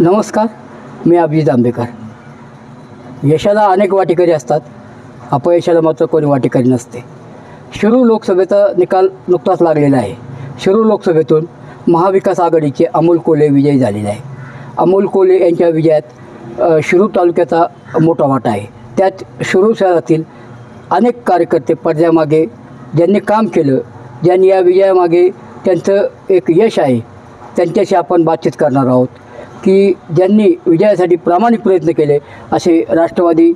नमस्कार मी अभिजित आंबेकर. यशाला अनेक वाटेकरी असतात. अपयशाला मात्र कोणी वाटेकरी नसते. शिरूर लोकसभेचा निकाल नुकताच लागलेला आहे. शिरूर लोकसभेतून महाविकास आघाडीचे अमोल कोले विजयी झालेले आहे. अमोल कोले यांच्या विजयात शिरूर तालुक्याचा मोठा वाटा आहे. त्यात शिरूर शहरातील अनेक कार्यकर्ते पडद्यामागे ज्यांनी काम केलं ज्यांनी या विजयामागे त्यांचं एक यश आहे त्यांच्याशी आपण बातचीत करणार आहोत. की ज्यांनी विजयासाठी प्रामाणिक प्रयत्न केले असे राष्ट्रवादी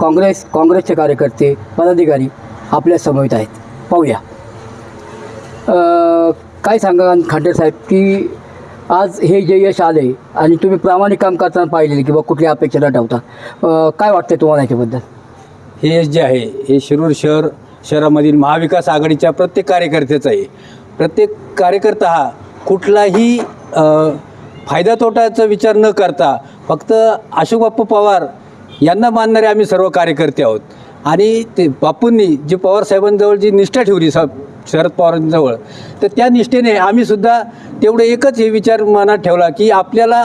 काँग्रेस काँग्रेसचे कार्यकर्ते पदाधिकारी आपल्या समवेत आहेत. पाहूया. काय सांगा खांडेर साहेब की आज हे जे यश आले आणि तुम्ही प्रामाणिक काम करताना पाहिलेले किंवा कुठल्या अपेक्षा न ठेवता काय वाटतं तुम्हाला याच्याबद्दल? हे यश जे आहे हे शिरूर शहर शहरामधील महाविकास आघाडीच्या प्रत्येक कार्यकर्त्याचं आहे प्रत्येक कार्यकर्ता हा कुठलाही फायदा तोटाचा विचार न करता फक्त अशोक बाप्पू पवार यांना मानणारे आम्ही सर्व कार्यकर्ते आहोत. आणि ते बापूंनी जी पवार साहेबांजवळ जी निष्ठा ठेवली सा शरद पवारांजवळ तर त्या निष्ठेने आम्ही सुद्धा तेवढं एकच हे विचार मनात ठेवला की आपल्याला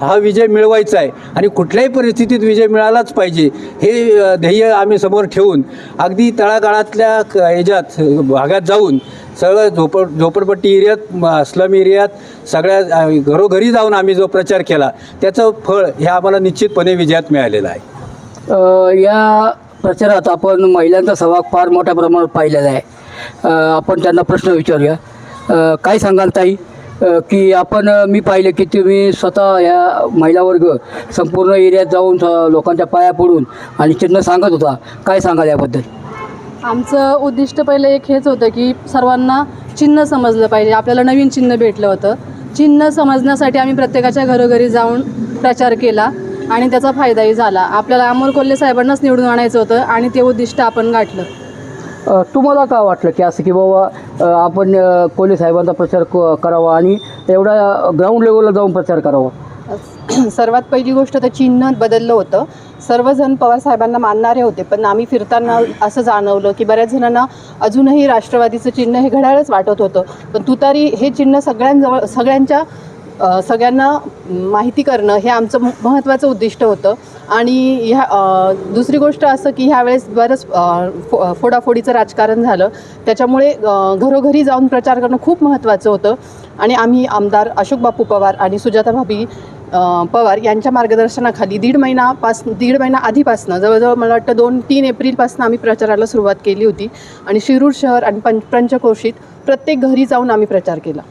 हा विजय मिळवायचा आहे आणि कुठल्याही परिस्थितीत विजय मिळालाच पाहिजे हे ध्येय आम्ही समोर ठेवून अगदी तळागाळातल्या क- ह्याच्यात भागात जाऊन सगळं झोपड झोपडपट्टी एरियात स्लम एरियात सगळ्या घरोघरी जाऊन आम्ही जो प्रचार केला त्याचं फळ हे आम्हाला निश्चितपणे विजयात मिळालेलं आहे. या प्रचारात आपण महिलांचा सहभाग फार मोठ्या प्रमाणात पाहिलेला आहे. आपण त्यांना प्रश्न विचारूया. काय सांगाल ताई? की आपण मी पाहिलं की तुम्ही स्वतः या महिला वर्ग संपूर्ण एरियात जाऊन लोकांच्या पाया पडून आणि चिन्ह सांगत होता. काय सांगाल याबद्दल? आमचं उद्दिष्ट पहिलं एक हेच होतं की सर्वांना चिन्ह समजलं पाहिजे. आपल्याला नवीन चिन्ह भेटलं होतं. चिन्ह समजण्यासाठी आम्ही प्रत्येकाच्या घरोघरी जाऊन प्रचार केला आणि त्याचा फायदाही झाला. आपल्याला अमोल कोल्हे साहेबांनाच निवडून आणायचं होतं आणि ते उद्दिष्ट आपण गाठलं. तुम्हाला का वाटलं की असं की बाबा आपण कोल्हे साहेबांचा प्रचार क- करावा आणि एवढा ग्राउंड लेवलला जाऊन प्रचार करावा? सर्वात पहिली गोष्ट तर चिन्ह बदललं होतं. सर्वजण पवार साहेबांना मानणारे होते पण आम्ही फिरताना असं जाणवलं की बऱ्याच जणांना अजूनही राष्ट्रवादीचं चिन्ह हे घड्याळच वाटत होतं. पण तुतारी हे चिन्ह सगळ्यांजवळ सगळ्यांच्या सगळ्यांना माहिती करणं हे आमचं महत्त्वाचं उद्दिष्ट होतं. आणि ह्या दुसरी गोष्ट असं की ह्यावेळेस बरंच फो फोडाफोडीचं राजकारण झालं. त्याच्यामुळे घरोघरी जाऊन प्रचार करणं खूप महत्त्वाचं होतं. आणि आम्ही आमदार अशोक बापू पवार आणि सुजाता भाभी पवार यांच्या मार्गदर्शनाखाली दीड महिनापास दीड महिना आधीपासनं जवळजवळ मला वाटतं दोन तीन एप्रिलपासून आम्ही प्रचाराला सुरुवात केली होती. आणि शिरूर शहर आणि पंच पंचक्रोशीत प्रत्येक घरी जाऊन आम्ही प्रचार केला.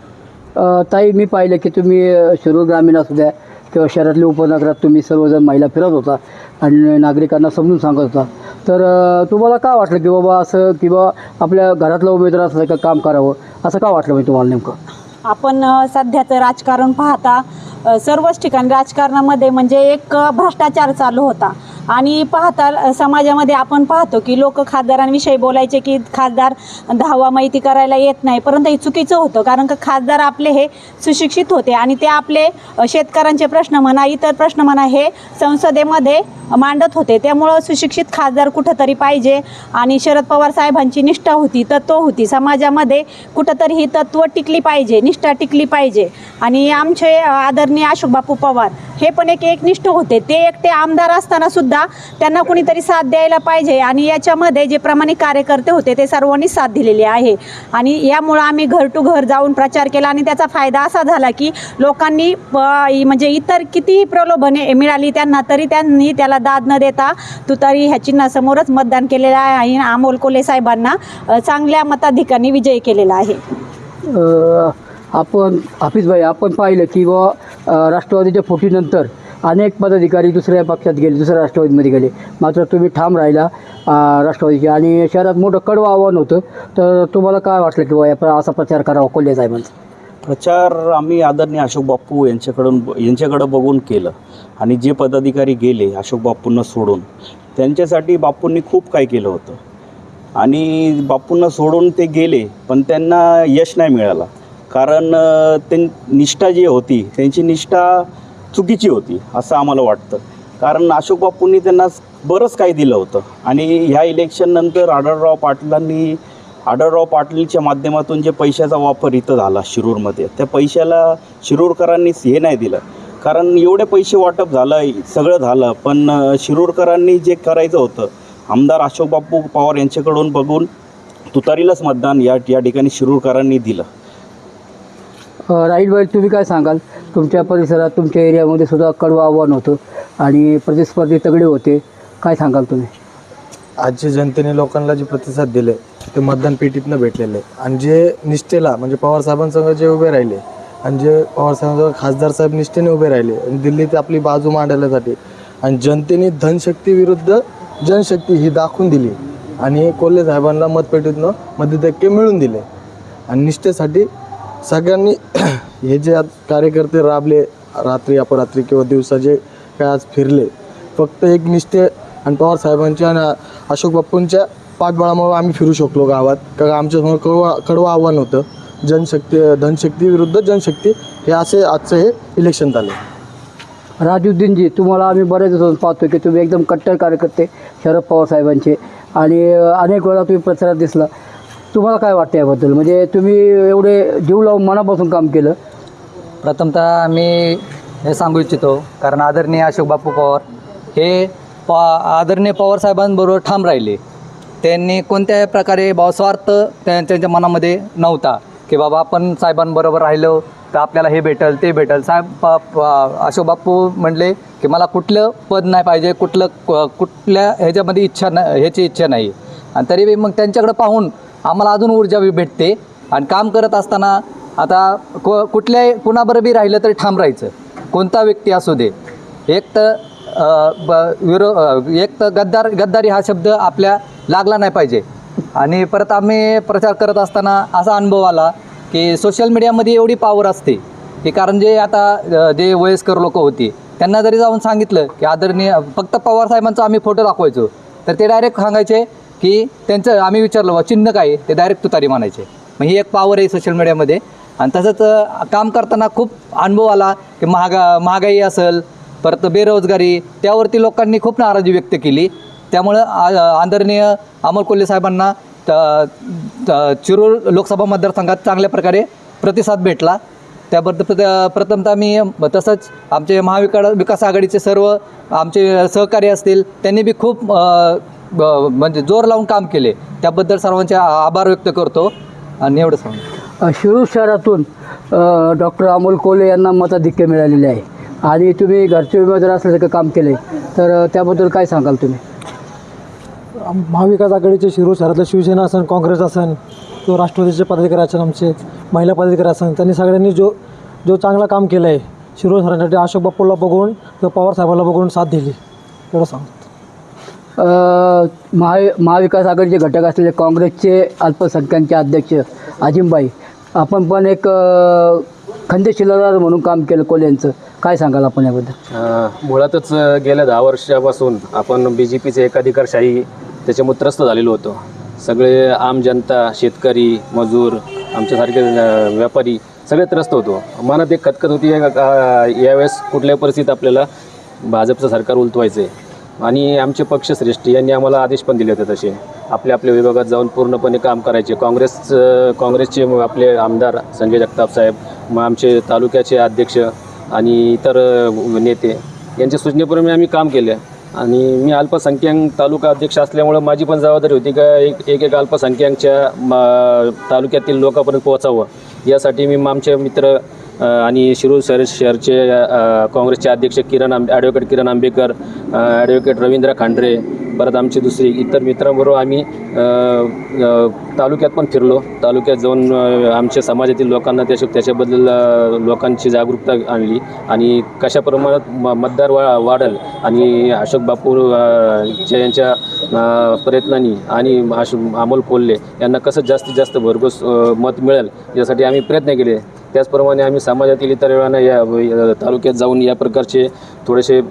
ताई मी पाहिलं की तुम्ही शिरूर ग्रामीण असू द्या किंवा शहरातल्या उपनगरात तुम्ही सर्वजण महिला फिरत होता आणि नागरिकांना समजून सांगत होता. तर तुम्हाला का वाटलं की बाबा असं किंवा आपल्या घरातला उमेदवार असं का काम करावं? असं का वाटलं म्हणजे तुम्हाला नेमकं? आपण सध्याचं राजकारण पाहता सर्वच ठिकाणी राजकारणामध्ये म्हणजे एक भ्रष्टाचार चालू होता. आणि पाहता समाजामध्ये आपण पाहतो की लोक खासदारांविषयी बोलायचे की खासदार दहावा माहिती करायला येत नाही परंतु हे चुकीचं होतं. कारण का खासदार आपले हे सुशिक्षित होते आणि ते आपले शेतकऱ्यांचे प्रश्न म्हणा इतर प्रश्न म्हणा हे संसदेमध्ये मांडत होते. त्यामुळं सुशिक्षित खासदार कुठंतरी पाहिजे आणि शरद पवार साहेबांची निष्ठा होती तत्व होती. समाजामध्ये कुठंतरी ही तत्व टिकली पाहिजे निष्ठा टिकली पाहिजे. आणि आमचे आदरणीय अशोक बापू पवार हे पण एक एकनिष्ठ होते. ते एकटे आमदार असताना सुद्धा त्यांना कुणीतरी साथ द्यायला पाहिजे. आणि याच्यामध्ये जे प्रामाणिक कार्यकर्ते होते ते सर्वांनी साथ दिलेली आहे. आणि यामुळं आम्ही घर टू घर जाऊन प्रचार केला. आणि त्याचा फायदा असा झाला की लोकांनी प- म्हणजे इतर कितीही प्रलोभने मिळाली त्यांना तरी त्यांनी त्याला दाद न देता तुतारी ह्या चिन्हासमोरच मतदान केलेलं आहे. आणि अमोल कोले साहेबांना चांगल्या मताधिकांनी विजयी केलेला आहे. आपण हाफिजभाई आपण पाहिलं की व राष्ट्रवादीच्या फुटीनंतर अनेक पदाधिकारी दुसऱ्या पक्षात गेले दुसऱ्या राष्ट्रवादीमध्ये गेले. मात्र तुम्ही ठाम राहिला राष्ट्रवादीचे आणि शहरात मोठं कडवं आव्हान होतं. तर तुम्हाला काय वाटलं की बुवा या असा प्रचार करावा कोल्हे साहेबांचा? प्रचार आम्ही आदरणीय अशोक बाप्पू यांच्याकडून यांच्याकडं बघून केलं. आणि जे पदाधिकारी गेले अशोक बाप्पूंना सोडून त्यांच्यासाठी बापूंनी खूप काही केलं होतं. आणि बापूंना सोडून ते गेले पण त्यांना यश नाही मिळालं. कारण त्यां ते निष्ठा जी होती त्यांची निष्ठा चुकीची होती असं आम्हाला वाटतं. कारण अशोक बापूंनी त्यांना बरंच काही दिलं होतं. आणि ह्या इलेक्शननंतर आढळराव पाटलांनी आढळराव पाटीलच्या माध्यमातून जे पैशाचा वापर इथं झाला शिरूरमध्ये त्या पैशाला शिरूरकरांनी हे नाही दिलं. कारण एवढे पैसे वाटप झालं सगळं झालं पण शिरूरकरांनी जे करायचं होतं आमदार अशोक बापू पवार यांच्याकडून बघून तुतारीलाच मतदान या या ठिकाणी शिरूरकरांनी दिलं. राहील वाईट तुम्ही काय सांगाल? तुमच्या परिसरात तुमच्या एरियामध्ये सुद्धा कडवं आव्हान होतं आणि प्रतिस्पर्धी तगडे होते. काय सांगाल तुम्ही? आजच्या जनतेने लोकांना जे प्रतिसाद दिले ते मतदान पेटीतनं भेटलेले. आणि जे निष्ठेला म्हणजे पवार जे उभे राहिले आणि जे पवारसाहेबांसमोर खासदार साहेब निष्ठेने उभे राहिले आणि दिल्लीत आपली बाजू मांडण्यासाठी आणि जनतेने धनशक्ती विरुद्ध जनशक्ती ही दाखवून दिली. आणि कोल्हे साहेबांना मतपेटीतनं मतदाते मिळून दिले. आणि निष्ठेसाठी सगळ्यांनी हे जे आज कार्यकर्ते राबले रात्री अपरात्री किंवा दिवसा जे काय आज फिरले फक्त एक निष्ठे आणि पवार साहेबांच्या आणि अशोक बाप्पूंच्या पाठबळामुळे आम्ही फिरू शकलो गावात. कारण आमच्यासमोर कडवा कडवं आव्हान होतं. जनशक्ती धनशक्ती विरुद्ध जनशक्ती हे असे आजचं हे इलेक्शन झाले. राजुद्दीनजी तुम्हाला आम्ही बरेच दिवसांपासून पाहतो की तुम्ही एकदम कट्टर कार्यकर्ते शरद पवार साहेबांचे. आणि अनेक वेळा तुम्ही प्रचारात दिसला. तुम्हाला काय वाटतं याबद्दल? म्हणजे तुम्ही एवढे जीव लावून मनापासून काम केलं. प्रथमतः मी हे सांगू इच्छितो कारण आदरणीय अशोक बापू पवार हे पा आदरणीय पवार साहेबांबरोबर ठाम राहिले. त्यांनी कोणत्याही प्रकारे स्वार्थ त्यांच्या मनामध्ये नव्हता की बाबा आपण साहेबांबरोबर राहिलो तर आपल्याला हे भेटल ते भेटल. साहेब अशोक बापू म्हणले की मला कुठलं पद नाही पाहिजे कुठलं क- कुठल्या ह्याच्यामध्ये इच्छा न ह्याची इच्छा नाही. आणि तरी मग त्यांच्याकडे पाहून आम्हाला अजून ऊर्जा बी भेटते. आणि काम करत असताना आता को कुठल्याही कुणाबरोबर बी राहिलं तरी ठाम राहायचं. कोणता व्यक्ती असू दे. एक तर ब विरो एक तर गद्दार गद्दारी हा शब्द आपल्या लागला नाही पाहिजे. आणि परत आम्ही प्रचार करत असताना असा अनुभव आला की सोशल मीडियामध्ये एवढी पावर असते की कारण जे आता जे वयस्कर लोक होती त्यांना जरी जाऊन सांगितलं की आदरणीय फक्त पवार साहेबांचा आम्ही फोटो दाखवायचो तर ते डायरेक्ट सांगायचे की त्यांचं आम्ही विचारलं बा चिन्ह काय आहे?" ते डायरेक्ट तुतारी म्हणायचे मग ही एक पावर आहे सोशल मीडियामध्ये आणि तसंच काम करताना खूप अनुभव आला की महागा महागाई असेल परत बेरोजगारी त्यावरती लोकांनी खूप नाराजी व्यक्त केली. त्यामुळं आदरणीय अमोल कोल्हे साहेबांना त- लोकसभा मतदारसंघात चांगल्या प्रकारे प्रतिसाद भेटला. त्याबद्दल प्रथ- प्रथमतः मी तसंच आमचे महाविकास विकास आघाडीचे सर्व आमचे सहकारी असतील त्यांनी बी खूप म्हणजे जोर लावून काम केले. त्याबद्दल सर्वांचे आभार व्यक्त करतो. आणि एवढं सांगतो अ, शिरूर शहरातून डॉक्टर अमोल कोल्हे यांना मताधिक्य मिळालेले आहे. आणि तुम्ही घरचे उमेदवार असल्यासारखं काम केलं. तर त्याबद्दल काय सांगाल तुम्ही? महाविकास आघाडीचे शिरूर शहरातलं शिवसेना असेल काँग्रेस असेल किंवा राष्ट्रवादीचे पदाधिकारी असेल आमचे महिला पदाधिकारी असेल त्यांनी सगळ्यांनी जो जो चांगला काम केलं आहे शिरूर शहरासाठी अशोक बापूला बघून किंवा पवार साहेबांना बघून साथ दिली. एवढं सांगतो. अ, महा महाविकास आघाडीचे घटक असलेले काँग्रेसचे अल्पसंख्याकचे अध्यक्ष अजिमबाई आपण पण एक खंदेशिलदार म्हणून काम केलं कोल्यांचं काय सांगाल आपण याबद्दल? मुळातच गेल्या दहा वर्षापासून आपण बी जे पीचे एकाधिकारशाही त्याच्यामुळे त्रस्त झालेलो होतो. सगळे आम जनता शेतकरी मजूर आमच्यासारखे व्यापारी सगळे त्रस्त होतो. मनात एक खतखत होती यावेळेस कुठल्याही परिस्थितीत आपल्याला भाजपचं सरकार उलटवायचं आहे आणि आमचे पक्षश्रेष्ठी यांनी आम्हाला आदेश पण दिले होते तसे. आपल्या आपल्या विभागात जाऊन पूर्णपणे काम करायचे. काँग्रेस काँग्रेसचे आपले आमदार संजय जगताप साहेब मग आमचे तालुक्याचे अध्यक्ष आणि इतर नेते यांच्या सूचनेप्रमाणे आम्ही काम केले. आणि मी अल्पसंख्याक तालुका अध्यक्ष असल्यामुळं माझी पण जबाबदारी होती का एक एक एक अल्पसंख्याकच्या मा तालुक्यातील लोकांपर्यंत पोहोचावं. यासाठी मी आमचे मित्र आणि शिरूर शहर शहरचे काँग्रेसचे अध्यक्ष किरण आंबे ॲडव्होकेट किरण आंबेकर ॲडव्होकेट रवींद्र खांडरे परत आमचे दुसरे इतर मित्रांबरोबर आम्ही तालुक्यात पण फिरलो. तालुक्यात जाऊन आमच्या समाजातील लोकांना त्याच्या त्याच्याबद्दल लोकांची जागरूकता आणली आणि कशा प्रमाणात म मतदार वा वाढेल. आणि अशोक बापू ज्यांच्या यांच्या प्रयत्नांनी आणि अशो अमोल कोल्हे यांना कसं जास्तीत जास्त भरघोस मत मिळेल यासाठी आम्ही प्रयत्न केले. त्याचप्रमाणे आम्ही समाजातील इतर वेळानं या तालुक्यात जाऊन या प्रकारचे थोडेसे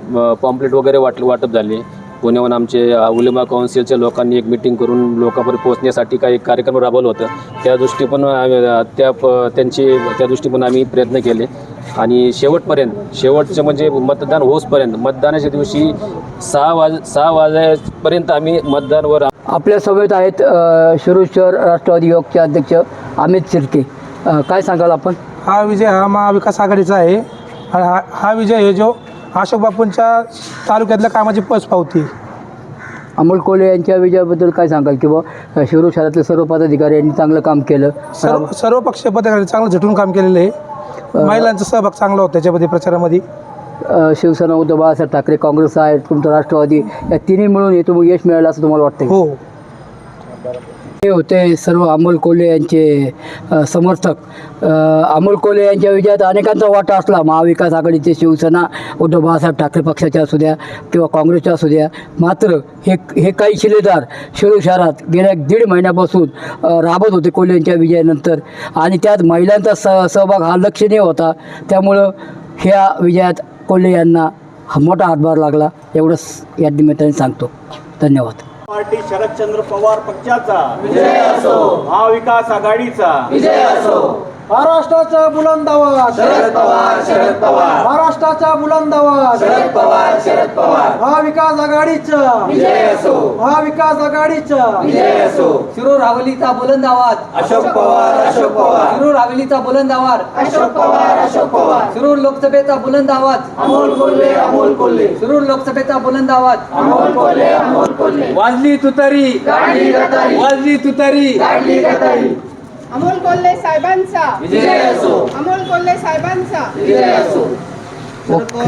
पॉम्पलेट वगैरे वाट वाटप झाले. पुण्याहून आमचे अ, उलेमा काउन्सिलच्या लोकांनी एक मिटिंग करून लोकांपर्यंत पोहोचण्यासाठी काही कार्यक्रम राबवलं होतं. त्या दृष्टी पण त्या प त्यांची त्या दृष्टी पण आम्ही प्रयत्न केले. आणि शेवटपर्यंत शेवटचं म्हणजे मतदान होसपर्यंत मतदानाच्या दिवशी सहा वाज सहा वाजेपर्यंत आम्ही मतदानवर आपल्यासोबत आहेत शिरूर शहर राष्ट्रवादी युवकचे अध्यक्ष अमित शिर्के. काय सांगाल आपण? हा विजय हा महाविकास आघाडीचा आहे. हा हा- हा विजय हे जो अशोक बापूंच्या तालुक्यातल्या कामाची पच पावती. अमोल कोल्हे यांच्या विजयाबद्दल काय सांगाल? किंवा शिरूर शहरातले सर्व पदाधिकारी यांनी चांगलं काम केलं. सर्व सर्व पक्ष पदाधिकारी चांगलं झटून काम केलेलं आहे. महिलांचा सहभाग चांगला होता त्याच्यामध्ये प्रचारामध्ये. शिवसेना उद्धव बाळासाहेब ठाकरे काँग्रेस आहे तुमचं राष्ट्रवादी या तिन्ही मिळून हे तुम्ही यश मिळालं असं तुम्हाला वाटतं हो. हे होते सर्व अमोल कोल्हे यांचे समर्थक. अमोल कोल्हे यांच्या विजयात अनेकांचा वाटा असला महाविकास आघाडीचे शिवसेना उद्धव बाळासाहेब ठाकरे पक्षाच्या असू द्या किंवा काँग्रेसच्या असू द्या मात्र हे हे काही शिलेदार शिरूर शहरात गेल्या दीड महिन्यापासून राबत होते कोल्हे यांच्या विजयानंतर. आणि त्यात महिलांचा स सहभाग हा लक्षणीय होता. त्यामुळं ह्या विजयात कोल्हे यांना हा मोठा हातभार लागला. एवढंच या निमित्ताने सांगतो. धन्यवाद. पार्टी शरदचंद्र पवार पक्षाचा. विजय असो. महाविकास आघाडीचा. महाराष्ट्राचा बुलंद आवाज. शरद पवार शरद पवार. महाराष्ट्राचा बुलंद आवाज. शरद पवार शरद पवार. महाविकास आघाडीचा. विजय असो. महाविकास आघाडीचा. विजय असो. शिरूर हवेलीचा बुलंद आवाज. अशोक पवार अशोक पवार. शिरूर हवेलीचा बुलंद आवाज. अशोक पवार अशोक पवार. शिरूर लोकसभेचा बुलंद आवाज. अमोल कोल्हे अमोल कोल्हे. शिरूर लोकसभेचा बुलंद आवाज. अमोल कोल्हे अमोल कोल्हे वाजली तुतारी वाजली तुतारी अमोल कोल्हे साहेबांचा. विजय असो. अमोल कोल्हे साहेबांचा. विजय असो. ओके